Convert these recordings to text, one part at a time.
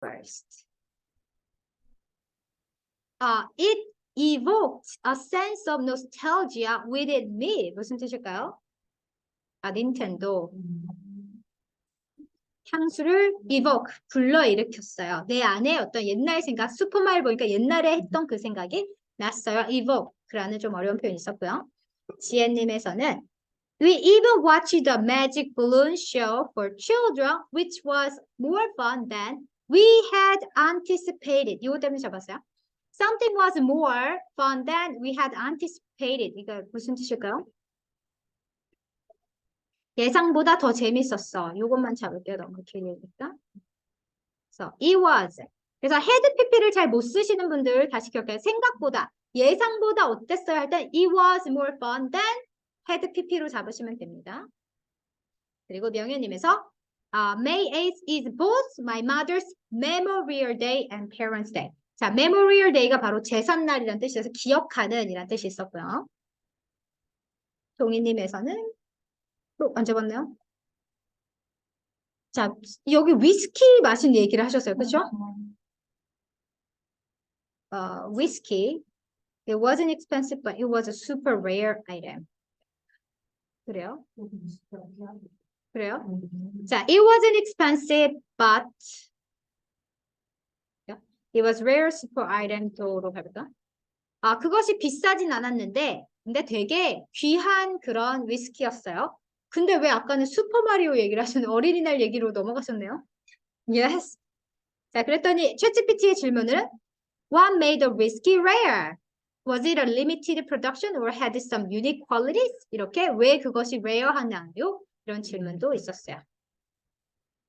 first. Uh, it evoked a sense of nostalgia within me. 무슨 뜻일까요? 아, 닌텐도. 향수를 evoke, 불러일으켰어요. 내 안에 어떤 옛날 생각, 슈퍼마리오 보니까 옛날에 했던 그 생각이 났어요. evoke라는 좀 어려운 표현이 있었고요. 지혜님에서는 We even watched the magic balloon show for children, which was more fun than we had anticipated. 이거 때문에 잡았어요. Something was more fun than we had anticipated. 이거 무슨 뜻일까요? 예상보다 더 재밌었어. 이것만 잡을게요. 너무 길니까. 그래서 it was. 그래서 had pp를 잘 못 쓰시는 분들 다시 기억해요. 생각보다, 예상보다 어땠어요? 할때 it was more fun than had pp로 잡으시면 됩니다. 그리고 명예님에서 아, May 8th is both my mother's Memorial Day and Parents' Day. 자, Memorial Day가 바로 제삿날이라는 뜻이어서 기억하는 이란 뜻이 있었고요. 동희님에서는 또 안 잡았네요. 자, 여기 위스키 마신 얘기를 하셨어요. 그렇죠? 어, whiskey. It wasn't expensive, but it was a super rare item. 그래요? 그래요? 자, it wasn't expensive, but it was rare super item to로 해볼까? 아, 그것이 비싸진 않았는데, 근데 되게 귀한 그런 위스키였어요. 근데 왜 아까는 슈퍼마리오 얘기를 하셨는데 어린이날 얘기로 넘어가셨네요? Yes. 자, 그랬더니 챗GPT의 질문은 What made the whiskey rare? Was it a limited production or had some unique qualities? 이렇게 왜 그것이 rare하냐요? 이런 질문도 있었어요.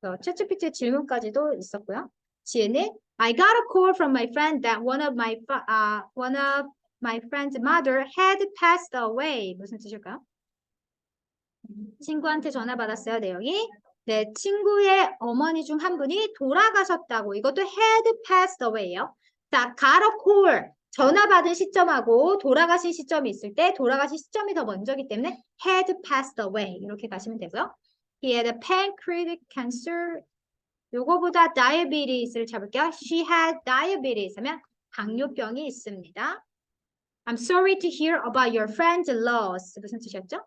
챗GPT의 질문까지도 있었고요. 지혜는 I got a call from my friend that one of my uh, one of my friend's mother had passed away. 무슨 뜻일까요? 친구한테 전화 받았어요. 내용이 내 친구의 어머니 중 한 분이 돌아가셨다고. 이것도 had passed away예요. 자, got a call. 전화 받은 시점하고 돌아가신 시점이 있을 때 돌아가신 시점이 더 먼저기 때문에 had passed away 이렇게 가시면 되고요. He had a pancreatic cancer. 요거보다 diabetes를 잡을게요. She had diabetes 하면 당뇨병이 있습니다. I'm sorry to hear about your friend's loss. 무슨 뜻이었죠?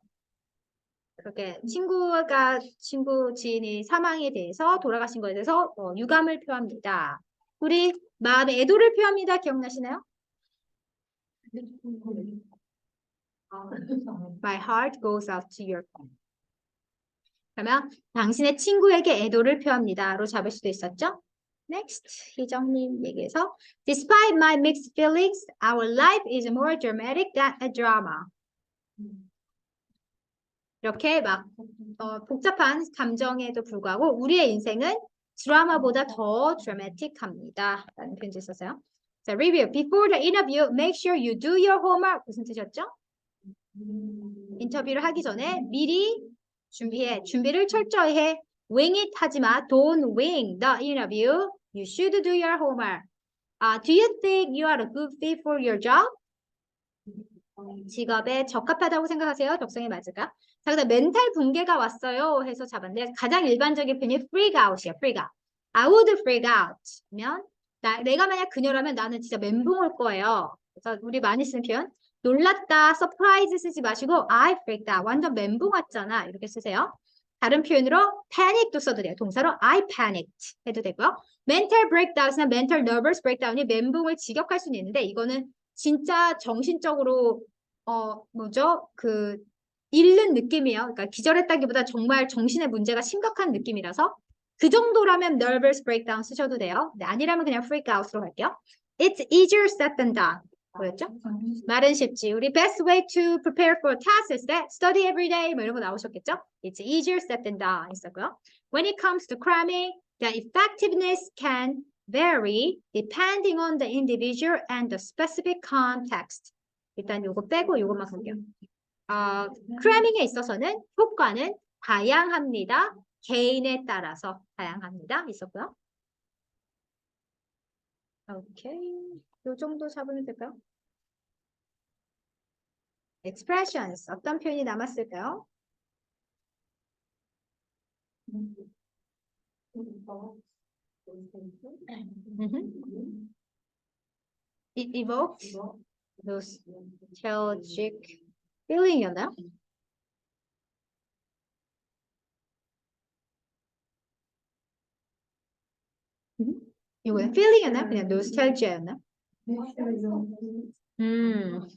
그렇게 친구가 친구 지인이 사망에 대해서 돌아가신 것에 대해서 어, 유감을 표합니다. 우리 마음의 애도를 표합니다. 기억나시나요? My heart goes out to your friend. 그러면 당신의 친구에게 애도를 표합니다로 잡을 수도 있었죠. Next, 희정님 얘기해서 Despite my mixed feelings, our life is more dramatic than a drama. 이렇게 막 어, 복잡한 감정에도 불구하고 우리의 인생은 드라마보다 더 드라마틱합니다. 라는 편지 있었어요. 자, review. Before the interview, make sure you do your homework. 무슨 뜻이었죠? 인터뷰를 하기 전에 미리 준비해. 준비를 철저히 해. wing it 하지 마. Don't wing the interview. You should do your homework. Uh, do you think you are a good fit for your job? 직업에 적합하다고 생각하세요? 적성에 맞을까? 자, 그다음 멘탈 붕괴가 왔어요 해서 잡았는데 가장 일반적인 표현이 freak out이에요. freak out. I would freak out. 면 나, 내가 만약 그녀라면 나는 진짜 멘붕 올 거예요. 그래서 우리 많이 쓰는 표현 놀랐다, surprise 쓰지 마시고 I freaked out. 완전 멘붕 왔잖아. 이렇게 쓰세요. 다른 표현으로 panic도 써도 돼요. 동사로 I panicked 해도 되고요. mental breakdown이나 mental nervous breakdown이 멘붕을 직역할 수는 있는데 이거는 진짜 정신적으로 어 뭐죠? 그 잃는 느낌이에요. 그러니까 기절했다기보다 정말 정신의 문제가 심각한 느낌이라서 그 정도라면 nervous breakdown 쓰셔도 돼요. 네, 아니라면 그냥 freak out으로 갈게요. It's easier said than done. 뭐였죠? 말은 쉽지. 우리 best way to prepare for a task is that study every day 뭐 이런 거 나오셨겠죠? It's easier said than done 있었고요. When it comes to cramming, the effectiveness can vary depending on the individual and the specific context. 일단 요거 빼고 요것만 볼게요. 어, 크래밍에 있어서는 효과는 다양합니다. 개인에 따라서 다양합니다. 있었고요. 오케이. 요 정도 잡으면 될까요? expressions. 어떤 표현이 남았을까요? It evoked nostalgic feeling이었나요? 이거는 feeling이었나요? 그냥 nostalgia였나? 음.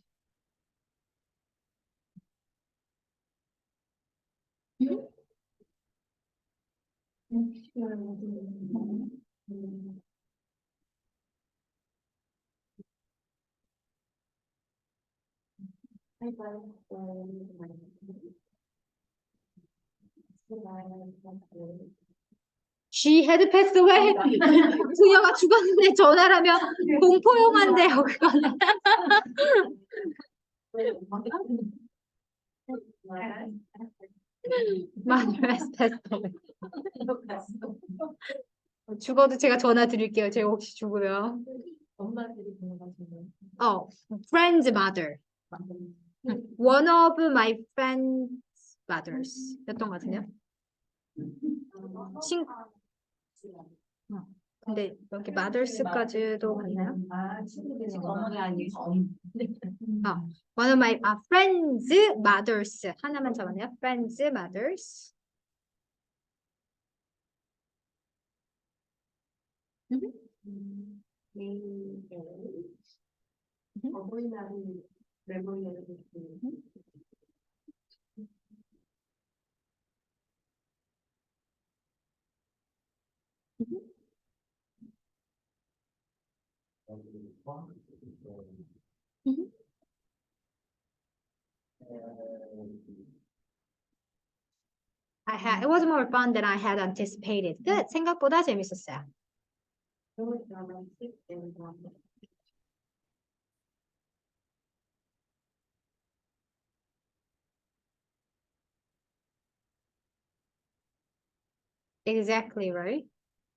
She had passed away. 그녀가 죽었는데 전화를 하면 공포 영화인데요, 그거는. Passed away. 죽어도 제가 전화 드릴게요. 제가 혹시 죽으면. 엄마들이 보내가지고. 어, friend's mother. One of my friend's mothers. 였던 것 같은데요. 친, 근데 여기 mothers까지도 갔나요? 아, 친구들이 지금 어머니 아니고 아, one of my 아, friends mothers 하나만 잡았네요. friends mothers. 어버이날이 메모리 를 I had it was more fun than I had anticipated. 끝. 생각보다 재밌었어요. Exactly right.